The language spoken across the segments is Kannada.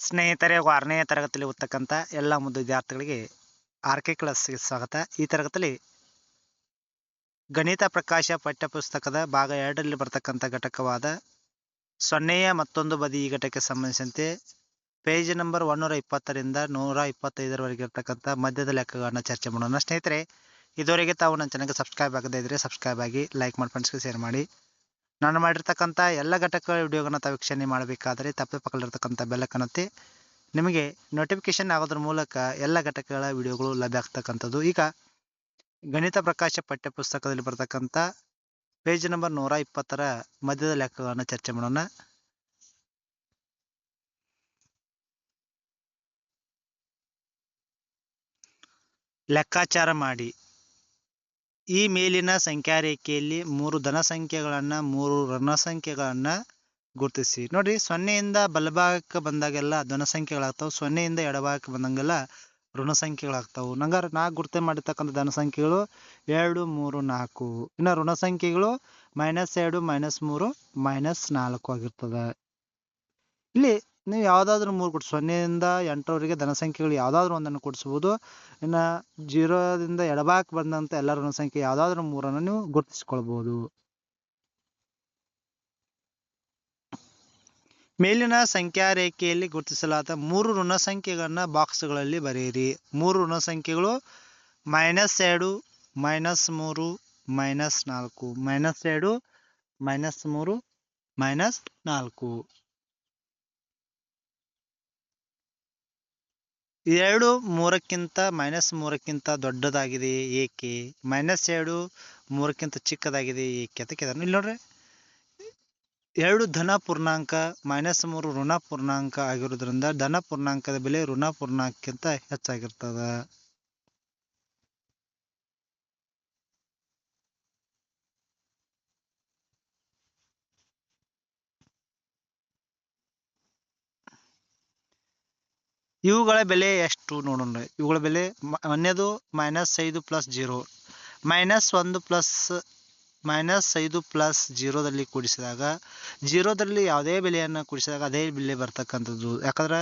ಸ್ನೇಹಿತರೆ ಆರನೇ ತರಗತಿಯಲ್ಲಿ ಓದ್ತಕ್ಕಂಥ ಎಲ್ಲ ಮುದ್ದು ವಿದ್ಯಾರ್ಥಿಗಳಿಗೆ ಆರ್ ಕೆ ಕ್ಲಾಸ್ಗೆ ಸ್ವಾಗತ. ಈ ತರಗತಿಯಲ್ಲಿ ಗಣಿತ ಪ್ರಕಾಶ ಪಠ್ಯಪುಸ್ತಕದ ಭಾಗ ಎರಡರಲ್ಲಿ ಬರ್ತಕ್ಕಂಥ ಘಟಕವಾದ ಸೊನ್ನೆಯ ಮತ್ತೊಂದು ಬದಿ ಈ ಘಟಕಕ್ಕೆ ಸಂಬಂಧಿಸಿದಂತೆ ಪೇಜ್ ನಂಬರ್ ಒನ್ನೂರ ಇಪ್ಪತ್ತರಿಂದ ನೂರ ಇಪ್ಪತ್ತೈದರವರೆಗೆ ಇರ್ತಕ್ಕಂಥ ಮಧ್ಯದ ಲೆಕ್ಕಗಳನ್ನು ಚರ್ಚೆ ಮಾಡೋಣ. ಸ್ನೇಹಿತರೆ, ಇದುವರೆಗೆ ತಾವು ನನ್ನ ಚಾನಲ್ಗೆ ಸಬ್ಸ್ಕ್ರೈಬ್ ಆಗದೇ ಇದ್ದರೆ ಸಬ್ಸ್ಕ್ರೈಬ್ ಆಗಿ ಲೈಕ್ ಮಾಡಿ ಫ್ರೆಂಡ್ಸ್ಗೆ ಶೇರ್ ಮಾಡಿ. ನಾನು ಮಾಡಿರ್ತಕ್ಕಂಥ ಎಲ್ಲ ಘಟಕಗಳ ವಿಡಿಯೋಗಳನ್ನ ತಾವು ವೀಕ್ಷಣೆ ಮಾಡಬೇಕಾದರೆ ತಪ್ಪೆ ಪಕ್ಕದಲ್ಲಿರ್ತಕ್ಕಂಥ ಬೆಲ್ಲಕ್ಕನತ್ತಿ ನಿಮಗೆ ನೋಟಿಫಿಕೇಶನ್ ಆಗೋದ್ರ ಮೂಲಕ ಎಲ್ಲ ಘಟಕಗಳ ವಿಡಿಯೋಗಳು ಲಭ್ಯ ಆಗ್ತಕ್ಕಂಥದ್ದು. ಈಗ ಗಣಿತ ಪ್ರಕಾಶ ಪಠ್ಯಪುಸ್ತಕದಲ್ಲಿ ಬರ್ತಕ್ಕಂಥ ಪೇಜ್ ನಂಬರ್ ನೂರ ಇಪ್ಪತ್ತರ ಮಧ್ಯದ ಲೆಕ್ಕಗಳನ್ನು ಚರ್ಚೆ ಮಾಡೋಣ. ಲೆಕ್ಕಾಚಾರ ಮಾಡಿ. ಈ ಮೇಲಿನ ಸಂಖ್ಯಾ ರೇಖೆಯಲ್ಲಿ ಮೂರು ಧನ ಸಂಖ್ಯೆಗಳನ್ನ, ಮೂರು ಋಣ ಸಂಖ್ಯೆಗಳನ್ನ ಗುರುತಿಸಿ. ನೋಡಿ ಸೊನ್ನೆಯಿಂದ ಬಲಭಾಗಕ್ಕೆ ಬಂದಾಗೆಲ್ಲ ಧನ ಸಂಖ್ಯೆಗಳಾಗ್ತಾವೆ. ಸೊನ್ನೆಯಿಂದ ಎಡಭಾಗಕ್ಕೆ ಬಂದಂಗೆಲ್ಲ ಋಣ ಸಂಖ್ಯೆಗಳಾಗ್ತಾವೆ. ನಂಗಾರ ನಾಲ್ಕು ಗುರುತೆ ಮಾಡಿರ್ತಕ್ಕಂಥ ಧನ ಸಂಖ್ಯೆಗಳು ಎರಡು, ಮೂರು, ನಾಲ್ಕು. ಇನ್ನು ಋಣ ಸಂಖ್ಯೆಗಳು ಮೈನಸ್ ಎರಡು, ಮೈನಸ್ ಮೂರು, ಮೈನಸ್ ನಾಲ್ಕು ಆಗಿರ್ತದೆ. ಇಲ್ಲಿ ನೀವು ಯಾವುದಾದ್ರೂ ಮೂರು ಕೊಟ್ಟು ಸೊನ್ನೆಯಿಂದ ಎಂಟರವರೆಗೆ ಧನ ಸಂಖ್ಯೆಗಳು ಯಾವುದಾದ್ರೂ ಒಂದನ್ನು ಕೊಡಿಸ್ಬೋದು. ಇನ್ನು ಜೀರೋದಿಂದ ಎಡಭಾಗಕ್ಕೆ ಬಂದಂಥ ಎಲ್ಲ ಋಣ ಸಂಖ್ಯೆ ಯಾವುದಾದ್ರೂ ಮೂರನ್ನು ನೀವು ಗುರುತಿಸ್ಕೊಳ್ಬೋದು. ಮೇಲಿನ ಸಂಖ್ಯಾ ರೇಖೆಯಲ್ಲಿ ಗುರುತಿಸಲಾದ ಮೂರು ಋಣ ಸಂಖ್ಯೆಗಳನ್ನ ಬಾಕ್ಸ್ಗಳಲ್ಲಿ ಬರೆಯಿರಿ. ಮೂರು ಋಣ ಸಂಖ್ಯೆಗಳು ಮೈನಸ್ ಎರಡು, ಮೈನಸ್ ಮೂರು, ಮೈನಸ್ ನಾಲ್ಕು. ಮೈನಸ್ ಎರಡು, ಮೈನಸ್ ಮೂರು, ಮೈನಸ್ ನಾಲ್ಕು. ಎರಡು ಮೂರಕ್ಕಿಂತ ಮೈನಸ್ ಮೂರಕ್ಕಿಂತ ದೊಡ್ಡದಾಗಿದೆ ಏಕೆ? ಮೈನಸ್ ಎರಡು ಮೂರಕ್ಕಿಂತ ಚಿಕ್ಕದಾಗಿದೆ ಏಕೆ? ಅಂತ ಕೇಳಿದಾರೆ ಇಲ್ಲಿ ನೋಡ್ರಿ. ಎರಡು ಧನ ಪೂರ್ಣಾಂಕ ಮೈನಸ್ ಮೂರು ಋಣ ಪೂರ್ಣಾಂಕ ಆಗಿರೋದ್ರಿಂದ ಧನ ಪೂರ್ಣಾಂಕದ ಬೆಲೆ ಋಣ ಪೂರ್ಣಾಂಕಕ್ಕಿಂತ ಹೆಚ್ಚಾಗಿರ್ತದ. ಇವುಗಳ ಬೆಲೆ ಎಷ್ಟು ನೋಡೋಣ. ಇವುಗಳ ಬೆಲೆ ಒಂದನೇದು ಮೈನಸ್ ಐದು ಪ್ಲಸ್ ಜೀರೋ ಮೈನಸ್ ಒಂದು ಪ್ಲಸ್ ಮೈನಸ್ ಐದು ಪ್ಲಸ್ ಜೀರೋದಲ್ಲಿ ಕೂಡಿಸಿದಾಗ ಜೀರೋದಲ್ಲಿ ಯಾವುದೇ ಬೆಲೆಯನ್ನು ಕೂಡಿಸಿದಾಗ ಅದೇ ಬೆಲೆ ಬರ್ತಕ್ಕಂಥದ್ದು. ಯಾಕಂದ್ರೆ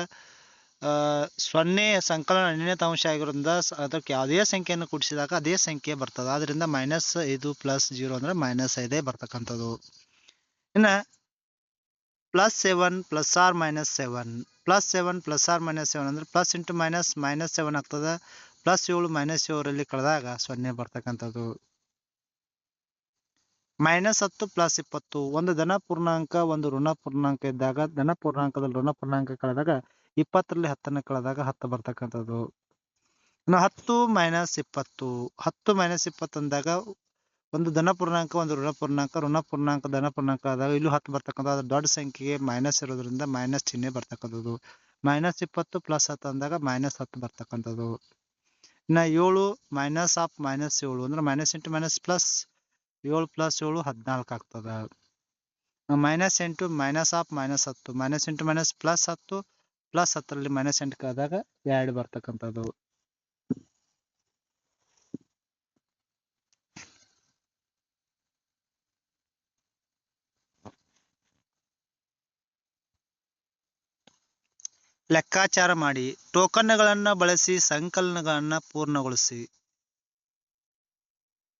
ಸೊನ್ನೆ ಸಂಕಲನ ಅಂಶ ಆಗಿರೋದ್ರಿಂದ ಅದಕ್ಕೆ ಯಾವುದೇ ಸಂಖ್ಯೆಯನ್ನು ಕೂಡಿಸಿದಾಗ ಅದೇ ಸಂಖ್ಯೆ ಬರ್ತದೆ. ಆದ್ದರಿಂದ ಮೈನಸ್ ಐದು ಪ್ಲಸ್ ಜೀರೋ ಅಂದರೆ ಮೈನಸ್ ಐದೇ ಬರ್ತಕ್ಕಂಥದ್ದು. ಇನ್ನು plus seven plus or minus seven plus seven plus or minus seven ಅಂದರೆ plus into minus minus seven ಆಗ್ತದೆ. ಪ್ಲಸ್ ಏಳು ಮೈನಸ್ ಏಳರಲ್ಲಿ ಕಳೆದಾಗ ಸೊನ್ನೆ ಬರ್ತಕ್ಕಂಥದ್ದು. ಮೈನಸ್ ಹತ್ತು ಪ್ಲಸ್ ಇಪ್ಪತ್ತು. ಒಂದು ಧನ ಪೂರ್ಣಾಂಕ, ಒಂದು ಋಣ ಪೂರ್ಣಾಂಕ ಇದ್ದಾಗ, ಧನ ಪೂರ್ಣಾಂಕದಲ್ಲಿ ಋಣ ಪೂರ್ಣಾಂಕ ಕಳೆದಾಗ ಇಪ್ಪತ್ತರಲ್ಲಿ ಹತ್ತನ್ನು ಕಳೆದಾಗ ಹತ್ತು ಬರ್ತಕ್ಕಂಥದ್ದು. ಇನ್ನು ಹತ್ತು ಮೈನಸ್ ಇಪ್ಪತ್ತು. ಹತ್ತು ಮೈನಸ್ ಇಪ್ಪತ್ತು ಅಂದಾಗ ಒಂದು ಧನ ಪೂರ್ಣಾಂಕ, ಒಂದು ಋಣ ಪೂರ್ಣಾಂಕ ಋಣ ಪೂರ್ಣಾಂಕ, ಧನ ಪೂರ್ಣಾಂಕ ಆದಾಗ ಇಲ್ಲೂ ಹತ್ತು ಬರ್ತಕ್ಕಂಥ ಅದು ದೊಡ್ಡ ಸಂಖ್ಯೆಗೆ ಮೈನಸ್ ಇರೋದ್ರಿಂದ ಮೈನಸ್ ಚಿಹ್ನೆ ಬರ್ತಕ್ಕಂಥದ್ದು. ಮೈನಸ್ ಇಪ್ಪತ್ತು ಪ್ಲಸ್ ಹತ್ತು ಅಂದಾಗ ಮೈನಸ್ ಹತ್ತು ಬರ್ತಕ್ಕಂಥದ್ದು. ಇನ್ನು ಏಳು ಮೈನಸ್ ಆಫ್ ಮೈನಸ್ ಏಳು ಅಂದ್ರೆ ಮೈನಸ್ ಎಂಟು ಮೈನಸ್ ಪ್ಲಸ್ ಏಳು ಪ್ಲಸ್ ಏಳು ಹದಿನಾಲ್ಕು ಆಗ್ತದೆ. ಮೈನಸ್ ಎಂಟು ಮೈನಸ್ ಆಫ್ ಮೈನಸ್ ಹತ್ತು ಮೈನಸ್ ಎಂಟು ಮೈನಸ್ ಪ್ಲಸ್ ಹತ್ತು ಪ್ಲಸ್ ಹತ್ತರಲ್ಲಿ ಮೈನಸ್ ಎಂಟು ಆದಾಗ ಎರಡು ಬರ್ತಕ್ಕಂಥದ್ದು. ಲೆಕ್ಕಾಚಾರ ಮಾಡಿ, ಟೋಕನ್ಗಳನ್ನು ಬಳಸಿ ಸಂಕಲನಗಳನ್ನು ಪೂರ್ಣಗೊಳಿಸಿ.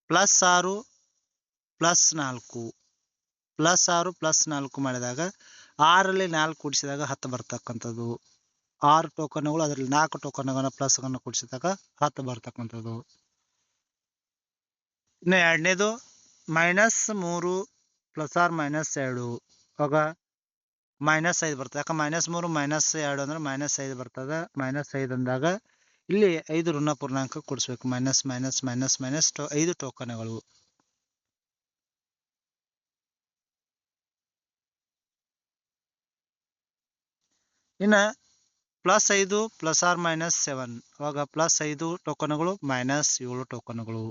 ಪ್ಲಸ್ ಆರು, ಪ್ಲಸ್ ನಾಲ್ಕು. ಪ್ಲಸ್ ಆರು, ಪ್ಲಸ್ ನಾಲ್ಕು ಮಾಡಿದಾಗ ಆರಲ್ಲಿ ನಾಲ್ಕು ಕೂಡಿಸಿದಾಗ ಹತ್ತು ಬರ್ತಕ್ಕಂಥದ್ದು. ಆರು ಟೋಕನ್ಗಳು, ಅದರಲ್ಲಿ ನಾಲ್ಕು ಟೋಕನ್ಗಳನ್ನ ಪ್ಲಸ್ಗಳನ್ನು ಕೂಡಿಸಿದಾಗ ಹತ್ತು ಬರ್ತಕ್ಕಂಥದ್ದು. ಇನ್ನು ಎರಡನೇದು, ಮೈನಸ್ ಮೂರು, ಪ್ಲಸ್ ಆರ್, ಮೈನಸ್ ಎರಡು. ಆಗ ಮೈನಸ್ ಐದು ಬರ್ತದೆ. ಯಾಕೆ ಮೈನಸ್ ಮೂರು ಮೈನಸ್ ಎರಡು ಅಂದ್ರೆ ಮೈನಸ್ ಐದು ಬರ್ತದೆ. ಮೈನಸ್ ಐದು ಅಂದಾಗ ಇಲ್ಲಿ ಐದು ಋಣ ಪೂರ್ಣಾಂಕ ಕೊಡಿಸ್ಬೇಕು. ಮೈನಸ್ ಮೈನಸ್ ಮೈನಸ್ ಮೈನಸ್ ಟೋ, ಐದು ಟೋಕನ್ಗಳು ಇನ್ನ ಪ್ಲಸ್ ಐದು ಪ್ಲಸ್ ಆರ್ ಮೈನಸ್ ಸೆವೆನ್ ಅವಾಗ ಪ್ಲಸ್ ಐದು ಟೋಕನ್ಗಳು ಮೈನಸ್ ಏಳು ಟೋಕನ್ಗಳು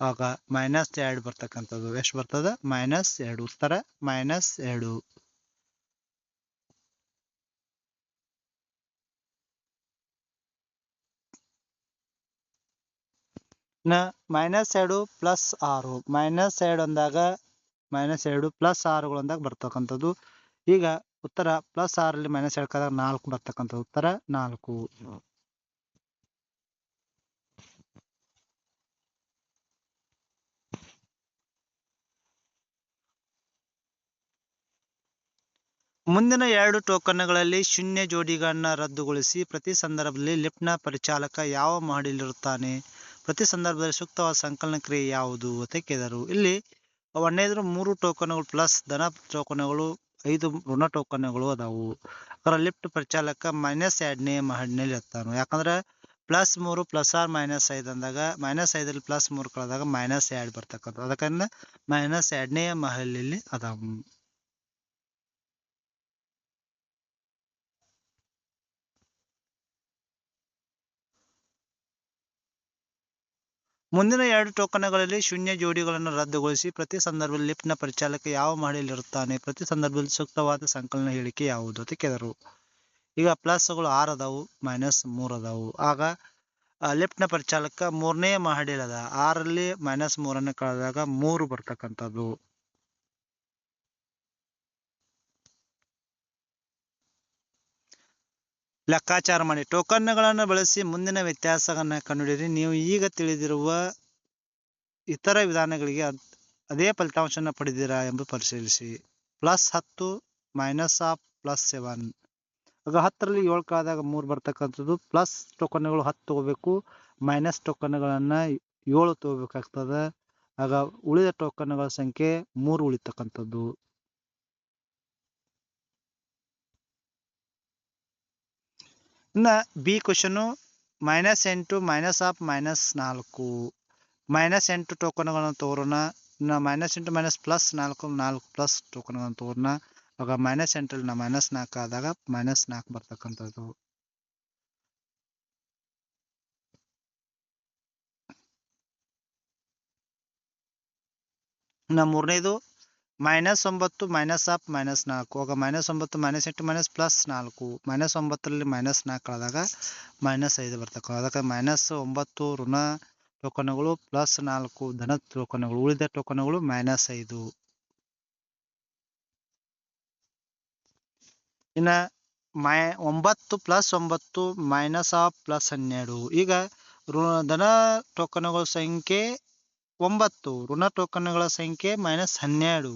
ಆಗ ಮೈನಸ್ ಎರಡು ಬರ್ತಕ್ಕಂಥದ್ದು. ಎಷ್ಟು ಬರ್ತದೆ? ಮೈನಸ್ ಎರಡು. ಉತ್ತರ ಮೈನಸ್ ಎರಡು. ನ ಮೈನಸ್ ಎರಡು ಪ್ಲಸ್ ಆರು. ಮೈನಸ್ ಎರಡು ಅಂದಾಗ ಮೈನಸ್ ಎರಡು ಪ್ಲಸ್ ಆರುಗಳು ಅಂದಾಗ ಬರ್ತಕ್ಕಂಥದ್ದು. ಈಗ ಉತ್ತರ ಪ್ಲಸ್ ಆರಲ್ಲಿ ಮೈನಸ್ ಎರಡು ಕಾದಾಗ ನಾಲ್ಕು ಬರ್ತಕ್ಕಂಥದ್ದು. ಉತ್ತರ ನಾಲ್ಕು. ಮುಂದಿನ ಎರಡು ಟೋಕನ್ಗಳಲ್ಲಿ ಶೂನ್ಯ ಜೋಡಿಗಳನ್ನ ರದ್ದುಗೊಳಿಸಿ ಪ್ರತಿ ಸಂದರ್ಭದಲ್ಲಿ ಲಿಫ್ಟ್ನ ಪರಿಚಾಲಕ ಯಾವ ಮಹಡಿಯಲ್ಲಿರುತ್ತಾನೆ ಪ್ರತಿ ಸಂದರ್ಭದಲ್ಲಿ ಸೂಕ್ತವಾದ ಸಂಕಲನ ಕ್ರಿಯೆ ಯಾವುದು? ಅಂತ ಕೇಳಿದರು ಇಲ್ಲಿ ಒಂದನೇದ್ರ ಮೂರು ಟೋಕನ್ಗಳು ಪ್ಲಸ್ ಧನ ಟೋಕನ್ಗಳು, ಐದು ಋಣ ಟೋಕನ್ಗಳು ಅದಾವು. ಅದರ ಲಿಫ್ಟ್ ಪ್ರಚಾಲಕ ಮೈನಸ್ ಎರಡನೇ ಮಹಡಿನಲ್ಲಿ ಇರ್ತಾನೆ. ಯಾಕಂದ್ರೆ ಪ್ಲಸ್ ಮೂರು ಪ್ಲಸ್ ಆರ್ ಮೈನಸ್ ಐದು ಅಂದಾಗ ಮೈನಸ್ ಐದಲ್ಲಿ ಪ್ಲಸ್ ಮೂರು ಕಳೆದಾಗ ಮೈನಸ್ ಎರಡು ಬರ್ತಕ್ಕಂಥದ್ದು. ಅದಕ್ಕಂದ್ರೆ ಮೈನಸ್ ಎರಡನೇ ಮಹಲಲ್ಲಿ ಅದಾವು. ಮುಂದಿನ ಎರಡು ಟೋಕನ್ಗಳಲ್ಲಿ ಶೂನ್ಯ ಜೋಡಿಗಳನ್ನು ರದ್ದುಗೊಳಿಸಿ ಪ್ರತಿ ಸಂದರ್ಭದಲ್ಲಿ ಲಿಫ್ಟ್ನ ಪರಿಚಾಲಕ ಯಾವ ಮಹಡಿಯಲ್ಲಿರುತ್ತಾನೆ? ಪ್ರತಿ ಸಂದರ್ಭದಲ್ಲಿ ಸೂಕ್ತವಾದ ಸಂಕಲನ ಹೇಳಿಕೆ ಯಾವುದು? ಅಂತ ಕೇಳಿದರು. ಈಗ ಪ್ಲಸ್ಗಳು ಆರು ಅದಾವು ಮೈನಸ್ ಮೂರು ಅದಾವು. ಆಗ ಲಿಫ್ಟ್ನ ಪರಿಚಾಲಕ ಮೂರನೇ ಮಹಡಿಯಲ್ಲಿ ಅದ ಆರಲ್ಲಿ ಮೈನಸ್ ಮೂರನ್ನು ಕಳೆದಾಗ ಮೂರು ಬರ್ತಕ್ಕಂಥದ್ದು. ಲೆಕ್ಕಾಚಾರ ಮಾಡಿ. ಟೋಕನ್ಗಳನ್ನು ಬಳಸಿ ಮುಂದಿನ ವ್ಯತ್ಯಾಸವನ್ನು ಕಂಡುಹಿಡಿಯಿರಿ. ನೀವು ಈಗ ತಿಳಿದಿರುವ ಇತರ ವಿಧಾನಗಳಿಗೆ ಅದ್- ಫಲಿತಾಂಶವನ್ನು ಪಡೆದಿರಾ ಎಂದು ಪರಿಶೀಲಿಸಿ. ಪ್ಲಸ್ ಹತ್ತು, ಮೈನಸ್ ಆಫ್ ಪ್ಲಸ್ ಸೆವೆನ್. ಆಗ ಹತ್ತರಲ್ಲಿ ಏಳು ಕಳೆದಾಗ ಮೂರು ಬರ್ತಕ್ಕಂಥದ್ದು. ಪ್ಲಸ್ ಟೋಕನ್ಗಳು ಹತ್ತು ತೊಗೋಬೇಕು. ಮೈನಸ್ ಟೋಕನ್ಗಳನ್ನು ಏಳು ತಗೋಬೇಕಾಗ್ತದೆ. ಆಗ ಉಳಿದ ಟೋಕನ್ಗಳ ಸಂಖ್ಯೆ ಮೂರು ಉಳಿತಕ್ಕಂಥದ್ದು. ಇನ್ನ ಬಿ ಕ್ವಶನು ಮೈನಸ್ ಎಂಟು ಮೈನಸ್ ಆಫ್ ಮೈನಸ್ ನಾಲ್ಕು. ಮೈನಸ್ ಎಂಟು ಟೋಕನ್ಗಳನ್ನು ತೋರೋಣ ಇನ್ನು ಮೈನಸ್ ಎಂಟು ಮೈನಸ್ ಪ್ಲಸ್ ನಾಲ್ಕು ನಾಲ್ಕು ಪ್ಲಸ್ ಟೋಕನ್ಗಳನ್ನು ತೋರೋಣ ಆಗ ಮೈನಸ್ ಎಂಟರಲ್ಲಿ ನಾ ಮೈನಸ್ ನಾಲ್ಕು ಆದಾಗ ಮೈನಸ್ ನಾಲ್ಕು ಬರ್ತಕ್ಕಂಥದ್ದು. ಇನ್ನು ಮೂರನೇದು ಮೈನಸ್ ಒಂಬತ್ತು, ಮೈನಸ್ ಆಫ್ ಮೈನಸ್ ನಾಲ್ಕು. ಆಗ ಮೈನಸ್ ಒಂಬತ್ತು, ಮೈನಸ್ ಎಂಟು, ಮೈನಸ್ ಪ್ಲಸ್ ನಾಲ್ಕು. ಮೈನಸ್ ಒಂಬತ್ತರಲ್ಲಿ ಮೈನಸ್ ನಾಲ್ಕು ಕಳೆದಾಗ ಮೈನಸ್ ಐದು ಬರ್ತಕ್ಕ ಅದಕ್ಕೆ ಮೈನಸ್ ಒಂಬತ್ತು ಋಣ ಟೋಕನ್ಗಳು ಪ್ಲಸ್ ನಾಲ್ಕು ಧನ ಟೋಕನ್ಗಳು. ಉಳಿದ ಟೋಕನ್ಗಳು ಮೈನಸ್ ಐದು. ಇನ್ನು ಮೈ ಒಂಬತ್ತು ಪ್ಲಸ್ ಒಂಬತ್ತು ಮೈನಸ್ ಆಫ್ ಪ್ಲಸ್ ಹನ್ನೆರಡು. ಈಗ ಋಣ ಧನ ಟೋಕನ್ಗಳ ಸಂಖ್ಯೆ ಒಂಬತ್ತು. ಋಣ ಟೋಕನ್ಗಳ ಸಂಖ್ಯೆ ಮೈನಸ್ ಹನ್ನೆರಡು.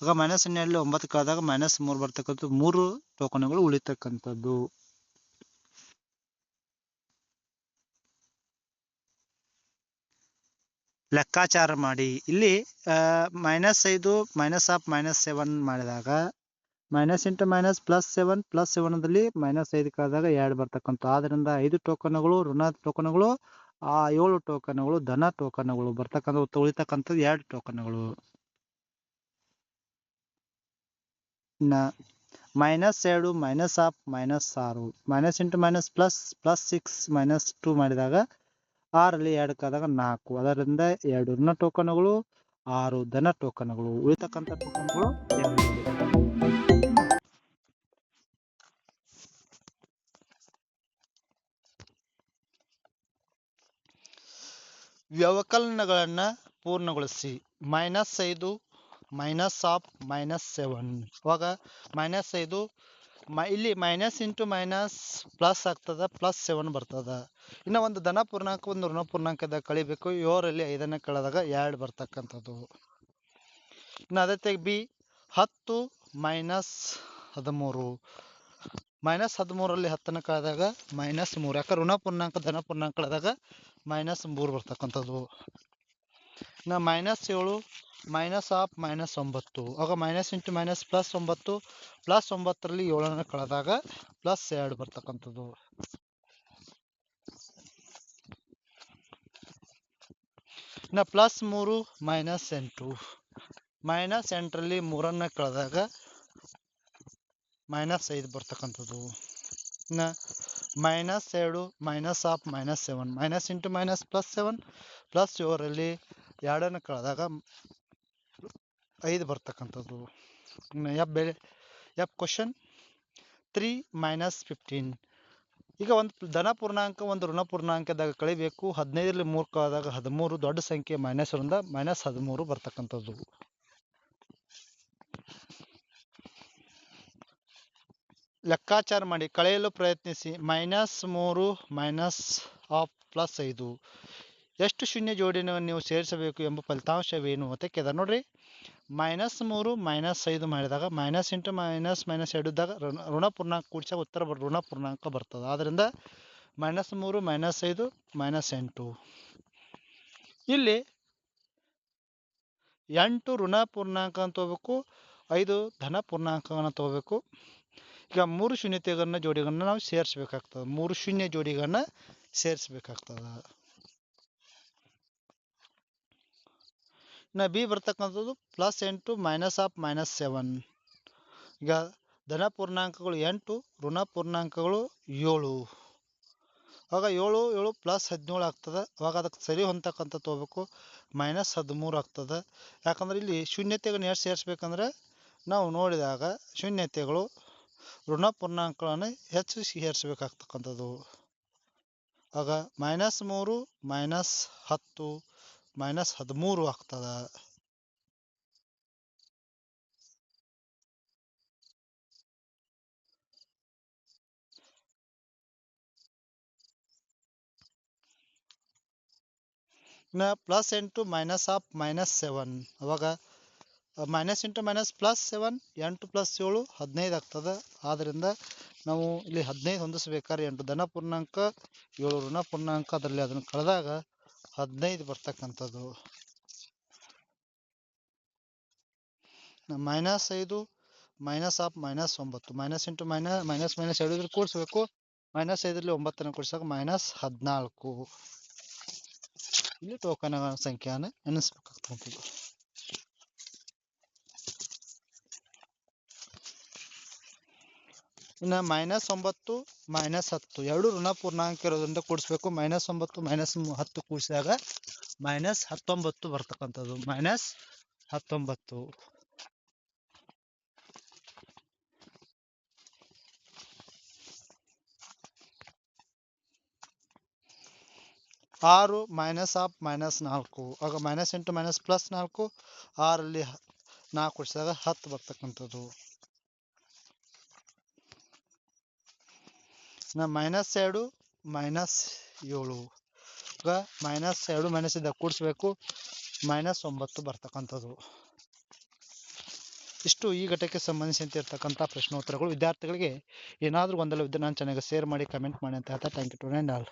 ಆಗ ಮೈನಸ್ ಹನ್ನೆರಡಲ್ಲಿ ಒಂಬತ್ತು ಕಳೆದಾಗ ಮೈನಸ್ ಮೂರು ಬರ್ತಕ್ಕಂಥದ್ದು. ಮೂರು ಟೋಕನ್ಗಳು ಉಳಿತಕ್ಕಂಥದ್ದು. ಲೆಕ್ಕಾಚಾರ ಮಾಡಿ. ಇಲ್ಲಿ ಮೈನಸ್ ಐದು, ಮೈನಸ್ ಆಫ್ ಮೈನಸ್ ಸೆವೆನ್ ಮಾಡಿದಾಗ, minus into minus plus seven, plus ಸೆವೆನ್ದಲ್ಲಿ minus ಐದು ಕಾದಾಗ ಎರಡು ಬರ್ತಕ್ಕಂಥ ಆದ್ರಿಂದ ಐದು ಟೋಕನ್ಗಳು, ಋಣ ಟೋಕನ್ಗಳು ಆ ಏಳು ಟೋಕನ್ಗಳು ಧನ ಟೋಕನ್ಗಳು ಬರ್ತಕ್ಕಂಥ, ಉಳಿತಕ್ಕಂಥದ್ದು ಎರಡು ಟೋಕನ್ಗಳು ಮೈನಸ್ ಎರಡು ಮೈನಸ್ ಆಫ್ ಮೈನಸ್ ಆರು. Minus into minus plus plus six minus two ಮಾಡಿದಾಗ ಆರಲ್ಲಿ ಎರಡು ಕಾದಾಗ ನಾಲ್ಕು. ಅದರಿಂದ ಎರಡು ಋಣ ಟೋಕನ್ಗಳು ಆರು ಧನ ಟೋಕನ್ಗಳು ಉಳಿತಕ್ಕಂಥ ಟೋಕನ್ಗಳು ವ್ಯವಕಲನಗಳನ್ನ ಪೂರ್ಣಗೊಳಿಸಿ. ಮೈನಸ್ ಐದು, ಮೈನಸ್ ಆಫ್, ಮೈನಸ್ ಸೆವೆನ್. ಅವಾಗ ಮೈನಸ್ ಐದು, ಮ, ಇಲ್ಲಿ ಮೈನಸ್ ಇಂಟು ಮೈನಸ್ ಪ್ಲಸ್ ಆಗ್ತದೆ, ಪ್ಲಸ್ ಸೆವೆನ್ ಬರ್ತದ. ಇನ್ನು ಒಂದು ಧನ ಪೂರ್ಣಾಂಕ, ಒಂದು ಋಣ ಪೂರ್ಣಾಂಕದ ಕಳಿಬೇಕು. ಇವರಲ್ಲಿ ಐದನ್ನು ಕಳೆದಾಗ ಎರಡು ಬರ್ತಕ್ಕಂಥದ್ದು. ಇನ್ನು ಅದೇ ತೆಗೆ, ಬಿ, ಹತ್ತು ಮೈನಸ್ ಹದಿಮೂರು. ಮೈನಸ್ ಹದಿಮೂರಲ್ಲಿ ಹತ್ತನ ಕಳೆದಾಗ ಮೈನಸ್ ಮೂರು. ಯಾಕೆ ಋಣ ಪೂರ್ಣಾಂಕ, ಧನ ಪೂರ್ಣಾಂಕ ಕಳೆದಾಗ ಮೈನಸ್ ಮೂರು ಬರ್ತಕ್ಕಂಥದ್ದು. ಇನ್ನು ಮೈನಸ್ ಏಳು ಮೈನಸ್ ಆಫ್ ಮೈನಸ್ ಒಂಬತ್ತು. ಆಗ ಮೈನಸ್ ಇಂಟು ಮೈನಸ್ ಪ್ಲಸ್ ಒಂಬತ್ತು ಪ್ಲಸ್ ಒಂಬತ್ತರಲ್ಲಿ ಏಳನ್ನು ಕಳೆದಾಗ ಪ್ಲಸ್ ಎರಡು ಬರ್ತಕ್ಕಂಥದ್ದು. ಇನ್ನು ಪ್ಲಸ್ ಮೂರು ಮೈನಸ್ ಎಂಟು. ಮೈನಸ್ ಎಂಟರಲ್ಲಿ ಮೂರನ್ನು ಕಳೆದಾಗ ಮೈನಸ್ ಐದು ಬರ್ತಕ್ಕಂಥದ್ದು. ಇನ್ನು ಮೈನಸ್ ಎರಡು minus of minus seven minus into minus plus seven plus ಏಳರಲ್ಲಿ ಎರಡನ್ನು ಕಳೆದಾಗ ಐದು ಬರ್ತಕ್ಕಂಥದ್ದು. ಇನ್ನು ಎಫ್ ಬೆಳೆ F question three minus fifteen ಈಗ ಒಂದು ಧನ ಪೂರ್ಣಾಂಕ, ಒಂದು ಋಣ ಪೂರ್ಣಾಂಕದಾಗ ಕಳಿಬೇಕು. ಹದಿನೈದರಲ್ಲಿ ಮೂರು ಕಳೆದಾಗ ಹದಿಮೂರು, ದೊಡ್ಡ ಸಂಖ್ಯೆ ಮೈನಸ್ ಮೈನಸ್ ಹದಿಮೂರು ಬರ್ತಕ್ಕಂಥದ್ದು. ಲೆಕ್ಕಾಚಾರ ಮಾಡಿ ಕಳೆಯಲು ಪ್ರಯತ್ನಿಸಿ. ಮೈನಸ್ ಮೂರು, ಮೈನಸ್ ಆಫ್ ಪ್ಲಸ್ ಐದು. ಎಷ್ಟು ಶೂನ್ಯ ಜೋಡಿಯನ್ನು ನೀವು ಸೇರಿಸಬೇಕು ಎಂಬ ಫಲಿತಾಂಶವೇನು? ಅಂತ ಕೇಳಿದ ನೋಡ್ರಿ. ಮೈನಸ್ ಮೂರು, ಮೈನಸ್ ಐದು ಮಾಡಿದಾಗ ಮೈನಸ್ ಇಂಟು ಮೈನಸ್ ಮೈನಸ್ ಎರಡು ಇದ್ದಾಗ ಋಣ ಪೂರ್ಣಾಂಕ ಕೂಡಿಸಾಗ ಉತ್ತರ ಋಣ ಪೂರ್ಣಾಂಕ ಬರ್ತದೆ. ಆದ್ದರಿಂದ ಮೈನಸ್ ಮೂರು, ಮೈನಸ್ ಐದು, ಮೈನಸ್ ಎಂಟು. ಇಲ್ಲಿ ಎಂಟು ಋಣ ಪೂರ್ಣಾಂಕ ಅಂತ ಹೋಗ್ಬೇಕು ಐದು ಧನ ಪೂರ್ಣಾಂಕವನ್ನು ತಗೋಬೇಕು. ಈಗ ಮೂರು ಶೂನ್ಯತೆಗಳನ್ನ ಜೋಡಿಗಳನ್ನ ನಾವು ಸೇರಿಸ್ಬೇಕಾಗ್ತದೆ. ಮೂರು ಶೂನ್ಯ ಜೋಡಿಗಳನ್ನ ಸೇರಿಸ್ಬೇಕಾಗ್ತದೆ. ಇನ್ನು ಬಿ ಬರ್ತಕ್ಕಂಥದ್ದು ಪ್ಲಸ್ ಎಂಟು ಮೈನಸ್ ಆಫ್ ಮೈನಸ್ ಸೆವೆನ್ ಈಗ ಧನ ಪೂರ್ಣಾಂಕಗಳು ಎಂಟು, ಋಣ ಪೂರ್ಣಾಂಕಗಳು ಏಳು. ಆವಾಗ ಏಳು ಏಳು ಪ್ಲಸ್ ಹದಿನೇಳು ಆಗ್ತದೆ. ಅವಾಗ ಅದಕ್ಕೆ ಸರಿ ಹೊಂದತಕ್ಕಂಥ ತೊಗೋಬೇಕು. ಮೈನಸ್ ಹದಿಮೂರು ಆಗ್ತದೆ. ಯಾಕಂದ್ರೆ ಇಲ್ಲಿ ಶೂನ್ಯತೆಗಳನ್ನ ಎಷ್ಟು ಸೇರಿಸ್ಬೇಕಂದ್ರೆ ನಾವು ನೋಡಿದಾಗ ಶೂನ್ಯತೆಗಳು ಋಣ ಪೂರ್ಣಾಂಕಗಳನ್ನು ಹೆಚ್ಚು ಸೇರಿಸ್ಬೇಕಾಗ್ತಕ್ಕಂಥದ್ದು ಆಗ ಮೈನಸ್ ಮೂರು ಮೈನಸ್ ಹತ್ತು ಮೈನಸ್ ಹದಿಮೂರು ಆಗ್ತದ. ಇನ್ನು ಪ್ಲಸ್ ಎಂಟು ಮೈನಸ್ ಆಫ್ ಮೈನಸ್ ಸೆವೆನ್ ಅವಾಗ minus into minus plus seven ಎಂಟು ಪ್ಲಸ್ ಏಳು, ಹದಿನೈದು ಆಗ್ತದೆ. ಆದ್ದರಿಂದ ನಾವು ಇಲ್ಲಿ ಹದಿನೈದು ಹೊಂದಿಸ್ಬೇಕಾದ್ರೆ ಎಂಟು ಧನ ಪೂರ್ಣಾಂಕ ಏಳು ಋಣ ಪೂರ್ಣಾಂಕ, ಅದರಲ್ಲಿ ಅದನ್ನು ಕಳೆದಾಗ ಹದಿನೈದು ಬರ್ತಕ್ಕಂಥದ್ದು. ಮೈನಸ್ ಐದು ಮೈನಸ್ ಆಫ್ ಮೈನಸ್ ಒಂಬತ್ತು. Minus into minus minus minus ಎರಡು ಇದ್ರೆ ಕೂಡಿಸ್ಬೇಕು. ಮೈನಸ್ ಐದರಲ್ಲಿ ಒಂಬತ್ತನ್ನು ಕೂಡಿಸಾಗ ಮೈನಸ್ ಹದಿನಾಲ್ಕು. ಇಲ್ಲಿ ಟೋಕನ್ ಸಂಖ್ಯೆಯನ್ನು ಎಣಿಸ್ಬೇಕಾಗ್ತಕ್ಕಂಥದ್ದು ಇನ್ನು ಮೈನಸ್ ಒಂಬತ್ತು ಮೈನಸ್ ಹತ್ತು. ಎರಡು ಋಣ ಪೂರ್ಣಾಂಕ ಇರೋದ್ರಿಂದ ಕೂಡಿಸ್ಬೇಕು. ಮೈನಸ್ ಒಂಬತ್ತು ಮೈನಸ್ ಹತ್ತು ಕೂಡಿಸಿದಾಗ ಮೈನಸ್ ಹತ್ತೊಂಬತ್ತು ಬರ್ತಕ್ಕಂಥದ್ದು. ಮೈನಸ್ ಹತ್ತೊಂಬತ್ತು. ಆರು ಮೈನಸ್ ಆಫ್ ಮೈನಸ್ ನಾಲ್ಕು. ಆಗ ಮೈನಸ್ ಇಂಟು ಮೈನಸ್ ಪ್ಲಸ್ ನಾಲ್ಕು. ಆರಲ್ಲಿ ನಾಲ್ಕು ಕೂಡಿಸಿದಾಗ ಹತ್ತು ಬರ್ತಕ್ಕಂಥದ್ದು. ಇನ್ನು ಮೈನಸ್ ಎರಡು ಮೈನಸ್ ಏಳು. ಈಗ ಮೈನಸ್ ಎರಡು ಮೈನಸ್ ಇದ್ದಾಗ ಕೂಡಿಸ್ಬೇಕು. ಮೈನಸ್ ಒಂಬತ್ತು ಬರ್ತಕ್ಕಂಥದ್ದು. ಇಷ್ಟು ಈ ಘಟಕ್ಕೆ ಸಂಬಂಧಿಸಿದಂತೆ ಇರ್ತಕ್ಕಂಥ ಪ್ರಶ್ನೋತ್ತರಗಳು. ವಿದ್ಯಾರ್ಥಿಗಳಿಗೆ ಏನಾದರೂ ಗೊಂದಲವಿದ್ದರೆ ನಾನು ಚೆನ್ನಾಗಿ ಶೇರ್ ಮಾಡಿ ಕಮೆಂಟ್ ಮಾಡಿ ಅಂತ ಹೇಳ್ತಾ ಥ್ಯಾಂಕ್ ಯು ಟು ಆಲ್